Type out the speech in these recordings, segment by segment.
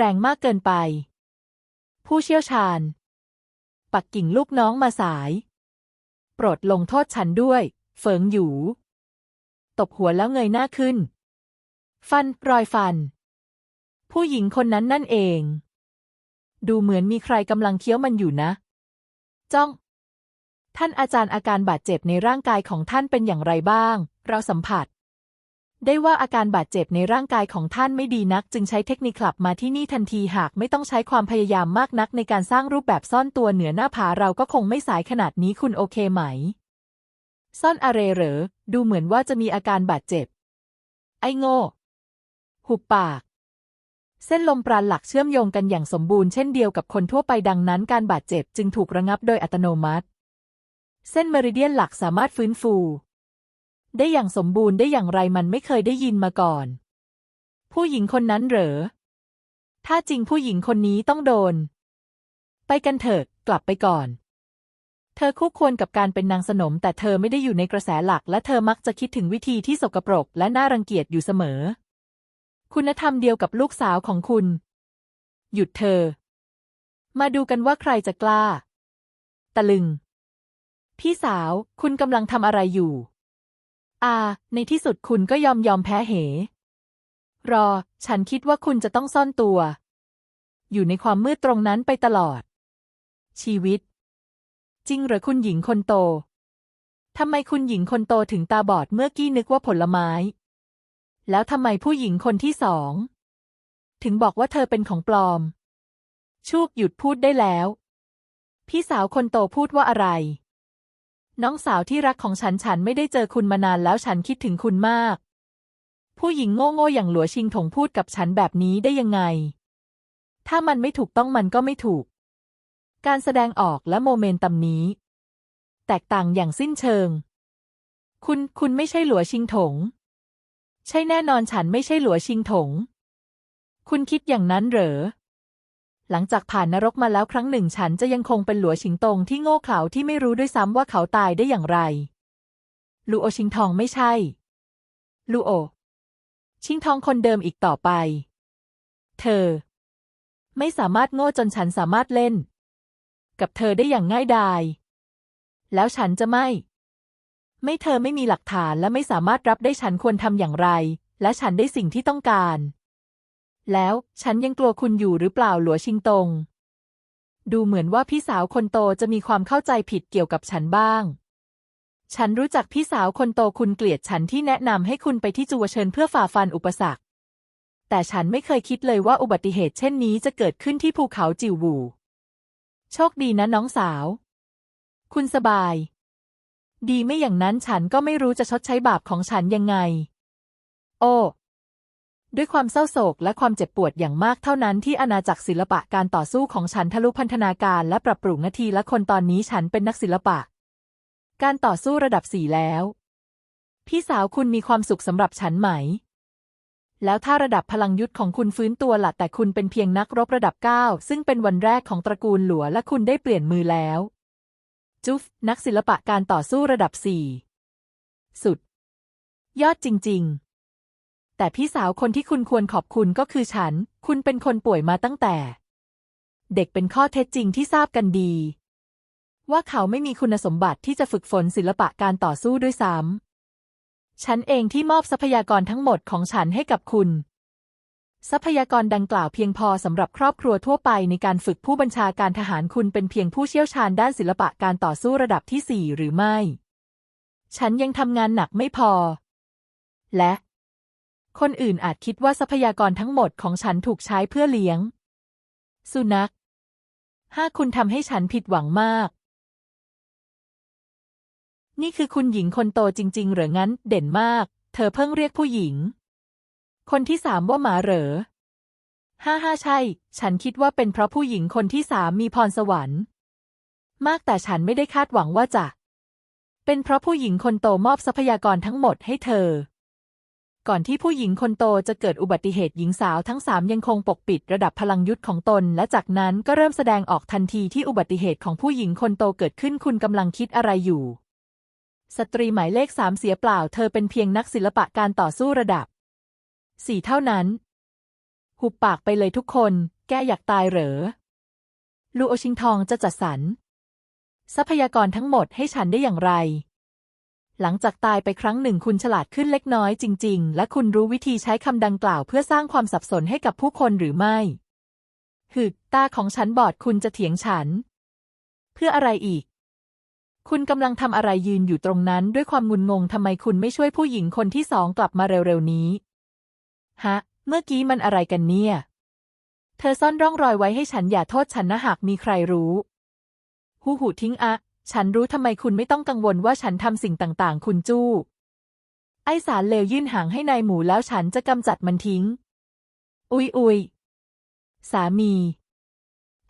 แรงมากเกินไป ผู้เชี่ยวชาญ ปักกิ่งลูกน้องมาสาย โปรดลงโทษฉันด้วย เฟิงหยู ตบหัวแล้วเงยหน้าขึ้น ฟันรอยฟัน ผู้หญิงคนนั้นนั่นเอง ดูเหมือนมีใครกำลังเคี้ยวมันอยู่นะ จ้อง ท่านอาจารย์อาการบาดเจ็บในร่างกายของท่านเป็นอย่างไรบ้าง เราสัมผัส ได้ว่าอาการบาดเจ็บในร่างกายของท่านไม่ดีนัก จึงใช้เทคนิคกลับมาที่นี่ทันทีหากไม่ต้องใช้ความพยายามมากนักในการสร้างรูปแบบซ่อนตัวเหนือหน้าผาเราก็คงไม่สายขนาดนี้คุณโอเคไหม ซ่อนอะไรเหรอ ดูเหมือนว่าจะมีอาการบาดเจ็บ ไอ้โง่ หุบปาก เส้นลมปราณหลักเชื่อมโยงกันอย่างสมบูรณ์เช่นเดียวกับคนทั่วไปดังนั้นการบาดเจ็บจึงถูกระงับโดยอัตโนมัติ เส้นเมริเดียนหลักสามารถฟื้นฟู ได้อย่างสมบูรณ์ได้อย่างไรมันไม่เคยได้ยินมาก่อน ผู้หญิงคนนั้นเหรอ ถ้าจริงผู้หญิงคนนี้ต้องโดน ไปกันเถิดกลับไปก่อน เธอคู่ควรกับการเป็นนางสนม แต่เธอไม่ได้อยู่ในกระแสหลัก และเธอมักจะคิดถึงวิธีที่สกปรก และน่ารังเกียจอยู่เสมอ คุณธรรมเดียวกับลูกสาวของคุณ หยุดเธอ มาดูกันว่าใครจะกล้า ตะลึง พี่สาว คุณกำลังทำอะไรอยู่ อาในที่สุดคุณก็ยอมยอมแพ้เห รอ ฉันคิดว่าคุณจะต้องซ่อนตัว อยู่ในความมืดตรงนั้นไปตลอด ชีวิต จริงหรือคุณหญิงคนโตทำไมคุณหญิงคนโตถึงตาบอดเมื่อกี้นึกว่าผลไม้ แล้วทำไมผู้หญิงคนที่สอง ถึงบอกว่าเธอเป็นของปลอม ชูกหยุดพูดได้แล้ว พี่สาวคนโตพูดว่าอะไร น้องสาวที่รักของฉันฉันไม่ได้เจอคุณมานานแล้วฉันคิดถึงคุณมาก ผู้หญิงโง่ๆอย่างหลัวชิงถงพูดกับฉันแบบนี้ได้ยังไง ถ้ามันไม่ถูกต้องมันก็ไม่ถูก การแสดงออกและโมเมนตัมนี้ แตกต่างอย่างสิ้นเชิง คุณคุณไม่ใช่หลัวชิงถง ใช่แน่นอนฉันไม่ใช่หลัวชิงถง คุณคิดอย่างนั้นเหรอ หลังจากผ่านนรกมาแล้วครั้งหนึ่งฉันจะยังคงเป็นหลัวชิงตงที่โง่เขลาที่ไม่รู้ด้วยซ้ำว่าเขาตายได้อย่างไร ลูโอชิงทองไม่ใช่ ลูโอ ชิงทองคนเดิมอีกต่อไป เธอ ไม่สามารถโง่จนฉันสามารถเล่น กับเธอได้อย่างง่ายดาย แล้วฉันจะไม่ ไม่เธอไม่มีหลักฐานและไม่สามารถรับได้ฉันควรทำอย่างไร และฉันได้สิ่งที่ต้องการ แล้วฉันยังกลัวคุณอยู่หรือเปล่าหลัวชิงตง ดูเหมือนว่าพี่สาวคนโตจะมีความเข้าใจผิดเกี่ยวกับฉันบ้าง ฉันรู้จักพี่สาวคนโตคุณเกลียดฉันที่แนะนำให้คุณไปที่จูวเชิญเพื่อฝ่าฟันอุปสรรค แต่ฉันไม่เคยคิดเลยว่าอุบัติเหตุเช่นนี้จะเกิดขึ้นที่ภูเขาจิวบูโชคดีนะน้องสาว คุณสบาย ดีไม่อย่างนั้นฉันก็ไม่รู้จะชดใช้บาปของฉันยังไง โอ้ ด้วยความเศร้าโศกและความเจ็บปวดอย่างมากเท่านั้นที่อาณาจักรศิลปะการต่อสู้ของฉันทะลุพันธนาการและปรับปรุงนาทีและคนตอนนี้ฉันเป็นนักศิลปะ การต่อสู้ระดับสี่แล้ว พี่สาวคุณมีความสุขสำหรับฉันไหม แล้วถ้าระดับพลังยุทธของคุณฟื้นตัวละแต่คุณเป็นเพียงนักรบระดับเก้าซึ่งเป็นวันแรกของตระกูลหลัวและคุณได้เปลี่ยนมือแล้ว จุฟนักศิลปะการต่อสู้ระดับสี่สุด ยอดจริง ๆ แต่พี่สาวคนที่คุณควรขอบคุณก็คือฉัน คุณเป็นคนป่วยมาตั้งแต่ เด็กเป็นข้อเท็จจริงที่ทราบกันดี ว่าเขาไม่มีคุณสมบัติที่จะฝึกฝนศิลปะการต่อสู้ด้วยซ้ำฉันเองที่มอบทรัพยากรทั้งหมดของฉันให้กับคุณ ทรัพยากรดังกล่าวเพียงพอสำหรับครอบครัวทั่วไปในการฝึกผู้บัญชาการทหารคุณเป็นเพียงผู้เชี่ยวชาญด้านศิลปะการต่อสู้ระดับที่สี่หรือไม่ ฉันยังทำงานหนักไม่พอ และ คนอื่นอาจคิดว่าทรัพยากรทั้งหมดของฉันถูกใช้เพื่อเลี้ยง สุนัขห้าคุณทำให้ฉันผิดหวังมาก นี่คือคุณหญิงคนโตจริง ๆ เหรืองั้น เด่นมาก เธอเพิ่งเรียกผู้หญิง คนที่สามว่าหมาเหรอห้าห้าใช่ ฉันคิดว่าเป็นเพราะผู้หญิงคนที่สามมีพรสวรรค์ มากแต่ฉันไม่ได้คาดหวังว่าจะ เป็นเพราะผู้หญิงคนโตมอบทรัพยากรทั้งหมดให้เธอ ก่อนที่ผู้หญิงคนโตจะเกิดอุบัติเหตุหญิงสาวทั้งสามยังคงปกปิดระดับพลังยุทธ์ของตน และจากนั้นก็เริ่มแสดงออกทันทีที่อุบัติเหตุของผู้หญิงคนโตเกิดขึ้นคุณกำลังคิดอะไรอยู่ สตรีหมายเลขสามเสียเปล่า เธอเป็นเพียงนักศิลปะการต่อสู้ระดับสี่เท่านั้น หุบปากไปเลยทุกคน แกอยากตายเหรอ ลูโอชิงทองจะจัดสรรทรัพยากรทั้งหมดให้ฉันได้อย่างไร หลังจากตายไปครั้งหนึ่งคุณฉลาดขึ้นเล็กน้อยจริง ๆ และคุณรู้วิธีใช้คำดังกล่าวเพื่อสร้างความสับสนให้กับผู้คนหรือไม่ หึกตาของฉันบอดคุณจะเถียงฉัน เพื่ออะไรอีก คุณกำลังทำอะไรยืนอยู่ตรงนั้นด้วยความงุนงงทำไมคุณไม่ช่วยผู้หญิงคนที่สองกลับมาเร็วๆนี้ ฮะ เมื่อกี้มันอะไรกันเนี่ย เธอซ่อนร่องรอยไว้ให้ฉันอย่าโทษฉันนะหากมีใครรู้ หูหูทิ้งอะ ฉันรู้ทำไมคุณไม่ต้องกังวลว่าฉันทำสิ่งต่างๆ คุณจู้ ไอสารเลวยื่นหางให้นายหมูแล้วฉันจะกำจัดมันทิ้ง อุยอุยสามี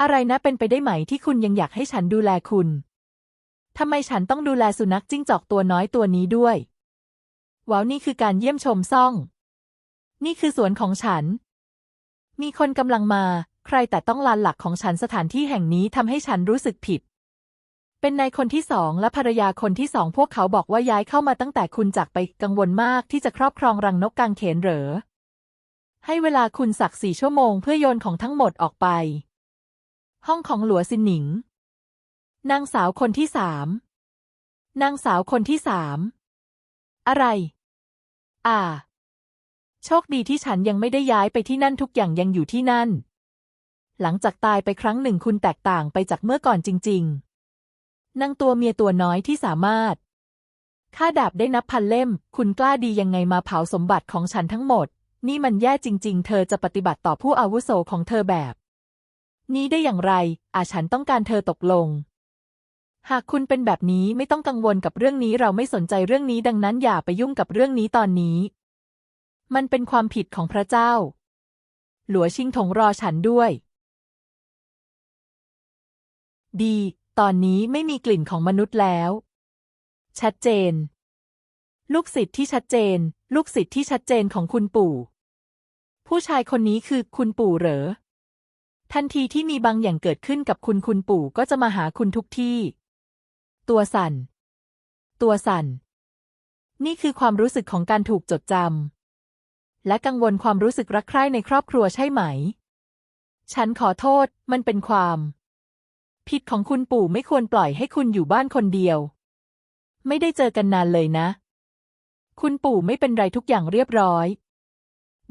อะไรนะเป็นไปได้ไหมที่คุณยังอยากให้ฉันดูแลคุณทำไมฉันต้องดูแลสุนัขจิ้งจอกตัวน้อยตัวนี้ด้วย ว้าวนี่คือการเยี่ยมชมซ่อง นี่คือสวนของฉัน มีคนกำลังมา ใครแต่ต้องลานหลักของฉันสถานที่แห่งนี้ทำให้ฉันรู้สึกผิด เป็นนายคนที่สองและภรรยาคนที่สองพวกเขาบอกว่าย้ายเข้ามาตั้งแต่คุณจากไปกังวลมากที่จะครอบครองรังนกกางเขนเหรอ ให้เวลาคุณสักสี่ชั่วโมงเพื่อโยนของทั้งหมดออกไป ห้องของหลัวซินหนิง นางสาวคนที่สามนางสาวคนที่สามอะไร อ่า โชคดีที่ฉันยังไม่ได้ย้ายไปที่นั่นทุกอย่างยังอยู่ที่นั่น หลังจากตายไปครั้งหนึ่งคุณแตกต่างไปจากเมื่อก่อนจริง ๆ นางตัวเมียตัวน้อยที่สามารถฆ่าดาบได้นับพันเล่ม คุณกล้าดียังไงมาเผาสมบัติของฉันทั้งหมด นี่มันแย่จริง ๆ เธอจะปฏิบัติต่อผู้อาวุโสของเธอแบบ นี้ได้อย่างไร อาฉันต้องการเธอตกลง หากคุณเป็นแบบนี้ไม่ต้องกังวลกับเรื่องนี้เราไม่สนใจเรื่องนี้ดังนั้นอย่าไปยุ่งกับเรื่องนี้ตอนนี้ มันเป็นความผิดของพระเจ้า หลัวชิงถงรอฉันด้วย ดี ตอนนี้ไม่มีกลิ่นของมนุษย์แล้ว ชัดเจน ลูกศิษย์ที่ชัดเจน ลูกศิษย์ที่ชัดเจนของคุณปู่ ผู้ชายคนนี้คือคุณปู่เหรอ ทันทีที่มีบางอย่างเกิดขึ้นกับคุณคุณปู่ก็จะมาหาคุณทุกที่ ตัวสั่น ตัวสั่น นี่คือความรู้สึกของการถูกจดจำและกังวลความรู้สึกรักใคร่ในครอบครัวใช่ไหม ฉันขอโทษ มันเป็นความ ผิดของคุณปู่ไม่ควรปล่อยให้คุณอยู่บ้านคนเดียว ไม่ได้เจอกันนานเลยนะ คุณปู่ไม่เป็นไรทุกอย่างเรียบร้อย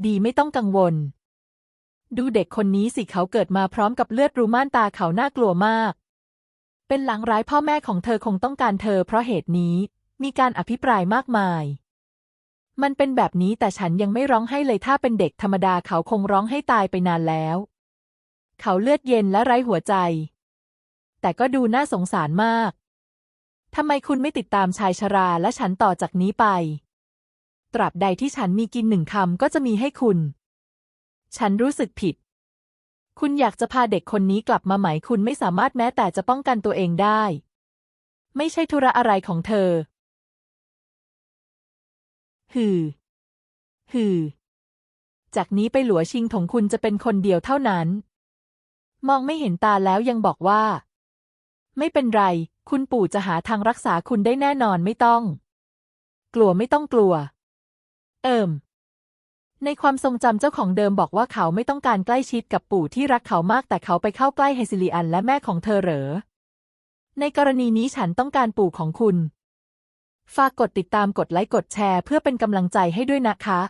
ดีไม่ต้องกังวล ดูเด็กคนนี้สิเขาเกิดมาพร้อมกับเลือดรูม่านตาเขาน่ากลัวมาก เป็นหลังร้ายพ่อแม่ของเธอคงต้องการเธอเพราะเหตุนี้มีการอภิปรายมากมาย มันเป็นแบบนี้แต่ฉันยังไม่ร้องให้เลยถ้าเป็นเด็กธรรมดาเขาคงร้องให้ตายไปนานแล้ว เขาเลือดเย็นและไร้หัวใจ แต่ก็ดูน่าสงสารมาก ทำไมคุณไม่ติดตามชายชราและฉันต่อจากนี้ไป ตราบใดที่ฉันมีกินหนึ่งคำก็จะมีให้คุณ ฉันรู้สึกผิด คุณอยากจะพาเด็กคนนี้กลับมาไหมคุณไม่สามารถแม้แต่จะป้องกันตัวเองได้ ไม่ใช่ธุระอะไรของเธอฮือฮือ จากนี้ไปหลัวชิงของคุณจะเป็นคนเดียวเท่านั้น มองไม่เห็นตาแล้วยังบอกว่า ไม่เป็นไร คุณปู่จะหาทางรักษาคุณได้แน่นอนไม่ต้อง กลัวไม่ต้องกลัว เอิมในความทรงจำเจ้าของเดิมบอกว่าเขาไม่ต้องการใกล้ชิดกับปู่ที่รักเขามาก แต่เขาไปเข้าใกล้เฮซิลีอันและแม่ของเธอเหรอ ในกรณีนี้ฉันต้องการปู่ของคุณ ฝากกดติดตามกดไลค์กดแชร์เพื่อเป็นกำลังใจให้ด้วยนะคะ